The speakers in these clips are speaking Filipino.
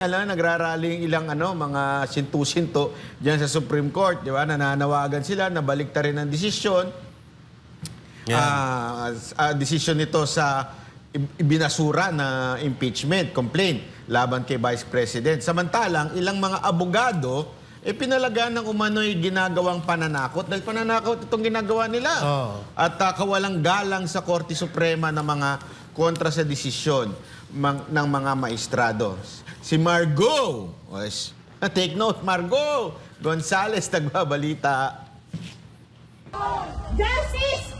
Alam, nagraraling ilang ano, mga sintu-sinto diyan sa Supreme Court, di ba? Nananawagan sila na balik rin ang desisyon. Ah, ah, desisyon nito sa ibinasura na impeachment complaint laban kay Vice President. Samantalang ilang mga abogado eh pinalagaan ng umano'y ginagawang pananakot dahil pananakot itong ginagawa nila. Oo. At ah, kawalang galang sa Korte Suprema ng mga kontra sa desisyon mang- ng mga maestrado. Si Margot, was, take note, Margot Gonzales, nagbabalita. Justice!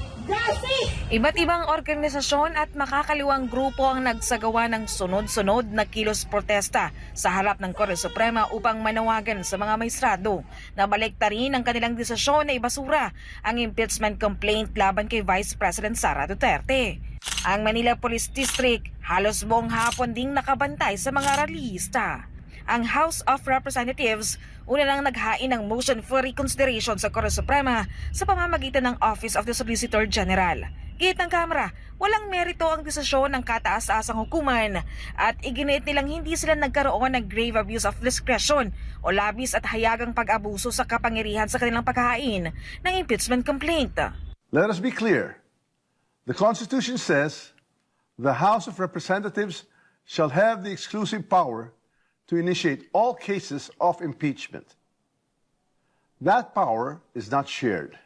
Iba't ibang organisasyon at makakaliwang grupo ang nagsagawa ng sunod-sunod na kilos protesta sa harap ng Korte Suprema upang manawagan sa mga maestrado. Na baliktarin ang kanilang desisyon na ibasura ang impeachment complaint laban kay Vice President Sara Duterte. Ang Manila Police District halos buong hapon ding nakabantay sa mga ralista ang House of Representatives una nang naghain ng motion for reconsideration sa Korte Suprema sa pamamagitan ng Office of the Solicitor General. Git ng Kamara, walang merito ang desisyon ng kataas-asang hukuman at iginit nilang hindi sila nagkaroon ng grave abuse of discretion o labis at hayagang pag-abuso sa kapangyarihan sa kanilang paghahain ng impeachment complaint. Let us be clear. The Constitution says the House of Representatives shall have the exclusive power to initiate all cases of impeachment. That power is not shared,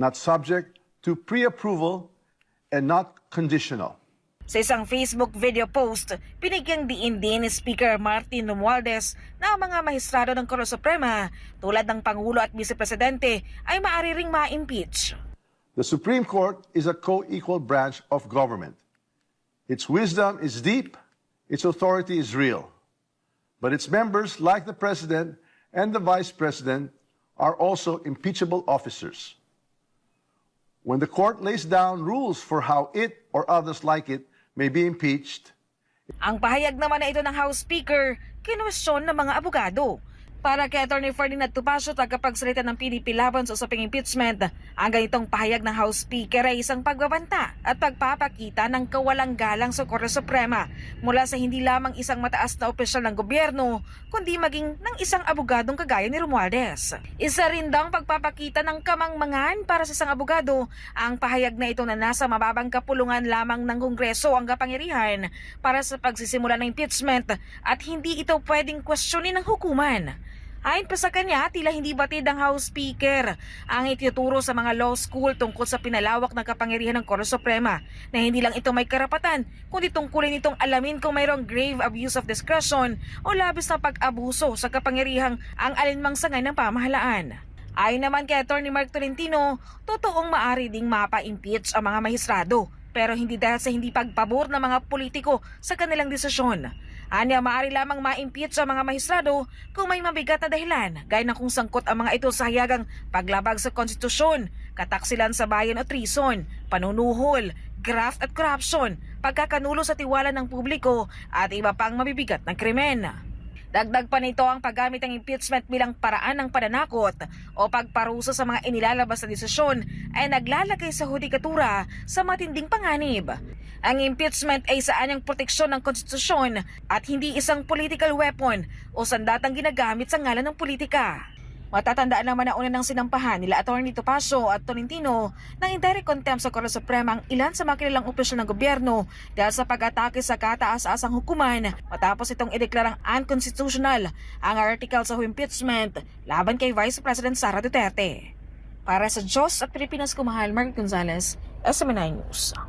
not subject to pre approval, and not conditional. Sa isang Facebook video post, pinigyang diin din ni Speaker Martin Romualdez na ang mga mahistrado ng Korte Suprema tulad ng Pangulo at Vice Presidente ay maaari ring ma-impeach. The Supreme Court is a co equal branch of government. Its wisdom is deep, its authority is real. But its members, like the President and the Vice President, are also impeachable officers. When the court lays down rules for how it or others like it may be impeached, Ang pahayag naman na ito ng House Speaker, kinwestiyon ng mga abogado. Para kay Atty. Ferdinand Tupacio, tagapagsalita ng PDP laban sa usaping impeachment, ang ganitong pahayag ng House Speaker ay isang pagbabanta at pagpapakita ng kawalang galang sa Korte Suprema mula sa hindi lamang isang mataas na opisyal ng gobyerno, kundi maging ng isang abogadong kagaya ni Romualdez. Isa rin daw pagpapakita ng kamangmangan para sa isang abogado ang pahayag na ito na nasa mababang kapulungan lamang ng Kongreso ang kapangyarihan para sa pagsisimula ng impeachment at hindi ito pwedeng kwestiyonin ng hukuman. Ayon pa sa kanya, tila hindi batid ang House Speaker ang ituturo sa mga law school tungkol sa pinalawak ng kapangyarihan ng Korte Suprema na hindi lang ito may karapatan, kundi tungkulin itong alamin kung mayroong grave abuse of discretion o labis na pag-abuso sa kapangyarihang ang alinmang sangay ng pamahalaan. Ayon naman kay Atty. Mark Tolentino, totoong maari ding mapa-impeach ang mga mahisrado pero hindi dahil sa hindi pagpabor ng mga politiko sa kanilang desisyon. Anya maaari lamang ma-impeach ang mga mahisrado kung may mabigat na dahilan gaya ng kung sangkot ang mga ito sa hayagang paglabag sa konstitusyon, kataksilan sa bayan o treason, panunuhol, graft at corruption, pagkakanulo sa tiwala ng publiko at iba pang mabibigat na krimen. Dagdag pa nito ang paggamit ng impeachment bilang paraan ng pananakot o pagparusa sa mga inilalabas na desisyon ay naglalagay sa hudikatura sa matinding panganib. Ang impeachment ay sa anyang proteksyon ng konstitusyon at hindi isang political weapon o sandatang ginagamit sa ngalan ng politika. Matatandaan naman na una ng sinampahan nila Atty. Topacio at Tolentino ng indirect contempt sa Korte Suprema ang ilan sa mga opisyal ng gobyerno dahil sa pag-atake sa kataas-asang hukuman matapos itong ideklarang unconstitutional ang articles of impeachment laban kay Vice President Sara Duterte. Para sa Diyos at Pilipinas Kumahal, Mark Gonzalez, SMNI News.